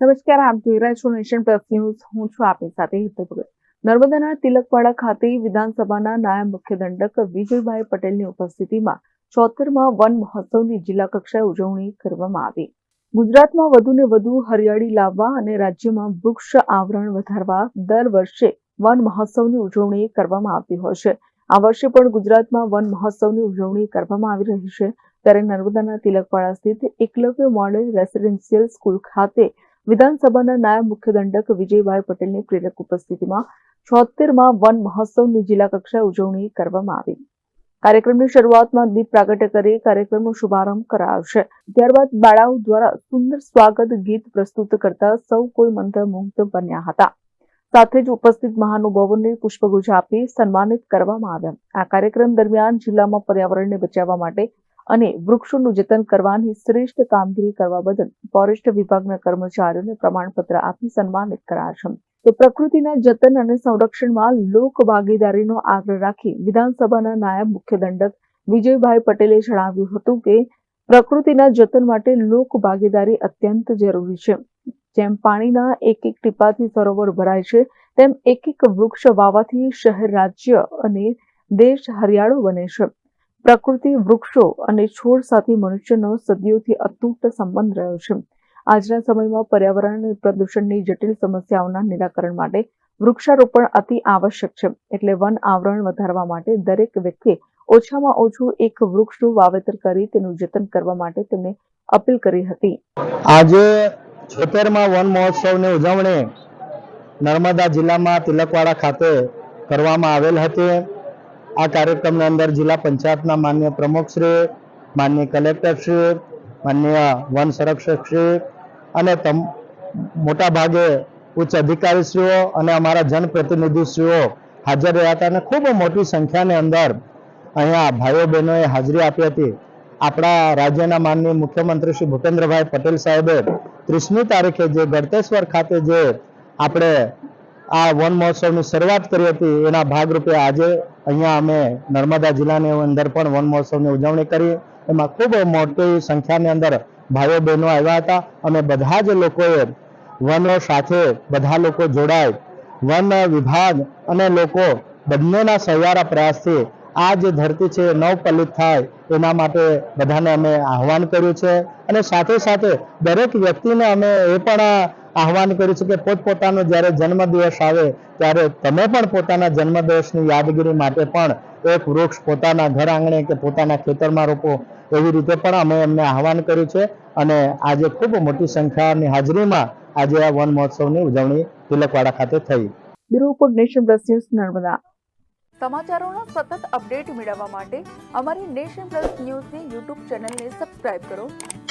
નમસ્કાર, આપ જોઈ રહ્યા છો નેશન પ્લસ ન્યૂઝ. હું છું આપની સાથે હિતલ ભગત. નર્મદાના તિલકવાડા ખાતે વિધાનસભાના નાયબ મુખ્ય દંડક વિજયભાઈ પટેલની ઉપસ્થિતિમાં ચોતેરમાં વન મહોત્સવની જિલ્લા કક્ષાએ ઉજવણી કરવામાં આવી. ગુજરાતમાં વધુને વધુ હરિયાળી લાવવા અને રાજ્યમાં વૃક્ષ આવરણ વધારવા દર વર્ષે વન મહોત્સવની ઉજવણી કરવામાં આવતી હોય છે. આ વર્ષે પણ ગુજરાતમાં વન મહોત્સવની ઉજવણી કરવામાં આવી રહી છે. ત્યારે નર્મદાના તિલકવાડા સ્થિત એકલવ્ય મોડેલ રેસિડેન્શિયલ સ્કૂલ ખાતે વિધાનસભાના નાયબ મુખ્ય દંડક વિજયભાઈ પટેલની પ્રેરક ઉપસ્થિતિમાં છોતેરમાં વન મહોત્સવની જિલ્લા કક્ષાએ ઉજવણી કરવામાં આવી. કાર્યક્રમની શરૂઆતમાં દીપ પ્રાગટ્ય કરી કાર્યક્રમનો શુભારંભ કરાવશે. ત્યારબાદ બાળાઓ દ્વારા સુંદર સ્વાગત ગીત પ્રસ્તુત કરતા સૌ કોઈ મંત્રમુગ્ધ બન્યા હતા. સાથે જ ઉપસ્થિત મહાનુભાવોને પુષ્પગુચ્છ આપી સન્માનિત કરવામાં આવ્યા. આ કાર્યક્રમ દરમિયાન જિલ્લામાં પર્યાવરણને બચાવવા માટે અને વૃક્ષોનું જતન કરવાની શ્રેષ્ઠ કામગીરી કરવા બદલ ફોરેસ્ટ વિભાગના કર્મચારીઓને પ્રમાણપત્ર આપી સન્માનિત કરાશે તો પ્રકૃતિના જતન અને સંરક્ષણમાં લોક ભાગીદારીનો આગ્રહ રાખી વિધાનસભાના નાયબ મુખ્ય દંડક વિજયભાઈ પટેલે જણાવ્યું હતું કે પ્રકૃતિના જતન માટે લોક ભાગીદારી અત્યંત જરૂરી છે. જેમ પાણીના એક એક ટીપાથી સરોવર ભરાય છે, તેમ એક એક વૃક્ષ વાવાથી શહેર રાજ્ય અને દેશ હરિયાળો બને છે. પ્રકૃતિ, વૃક્ષો અને છોડ સાથે મનુષ્યનો સદીઓથી અતૂટ સંબંધ રહ્યો છે. આજના સમયમાં પર્યાવરણ પ્રદૂષણની જટિલ સમસ્યાઓના નિરાકરણ માટે વૃક્ષારોપણ અતિ આવશ્યક છે. એટલે વન આવરણ વધારવા માટે દરેક વ્યક્તિએ ઓછામાં ઓછું એક વૃક્ષનું વાવેતર કરી તેનું જતન કરવા માટે તેમણે અપીલ કરી હતી. આજે છોતેરમાં વન મહોત્સવની ઉજવણી નર્મદા જિલ્લામાં તિલકવાડા ખાતે કરવામાં આવેલ હતી. આ કાર્યક્રમની અંદર જિલ્લા પંચાયતના માન્ય પ્રમુખશ્રી, માન્ય કલેક્ટરશ્રી, માન્ય વન સંરક્ષકશ્રી અને મોટા ભાગે ઉચ્ચ અધિકારીશ્રીઓ અને અમારા જનપ્રતિનિધિશ્રીઓ હાજર રહ્યા હતા અને ખૂબ મોટી સંખ્યાની અંદર અહીંયા ભાઈઓ બહેનોએ હાજરી આપી હતી. આપણા રાજ્યના માનનીય મુખ્યમંત્રી શ્રી ભૂપેન્દ્રભાઈ પટેલ સાહેબે ત્રીસમી તારીખે જે ગળતેશ્વર ખાતે જે આપણે આ વન મહોત્સવની શરૂઆત કરી હતી. એના ભાગરૂપે આજે અહીંયા અમે નર્મદા જિલ્લાની અંદર પણ વન મહોત્સવની ઉજવણી કરી. એમાં ખૂબ મોટી સંખ્યાની અંદર ભાઈઓ બહેનો આવ્યા હતા. અને બધા જ લોકોએ વનો સાથે બધા લોકો જોડાય વન વિભાગ અને લોકો બંનેના સહિયારા પ્રયાસથી આ જે ધરતી છે નવપલિત થાય એના માટે બધાને અમે આહવાન કર્યું છે. અને સાથે સાથે દરેક વ્યક્તિને અમે એ પણ આહવાન કર્યું છે કે પોતપોતાનો જ્યારે જન્મદિવસ આવે ત્યારે તમે પણ પોતાના જન્મદિવસની યાદગીરી માટે પણ એક વૃક્ષ પોતાના ઘર આંગણે કે પોતાના ખેતરમાં રોપો એવી રીતે પણ અમે એમને આહવાન કર્યું છે. અને આજે ખૂબ મોટી સંખ્યાની હાજરીમાં આજે આ વન મહોત્સવની ઉજવણી તિલકવાડા ખાતે થઈ. Bureau report Nation Plus News Narmada. સમાચારોનો સતત અપડેટ મેળવવા માટે અમારી નેશન પ્લસ ન્યૂઝની યુટ્યુબ ચેનલને સબસ્ક્રાઇબ કરો.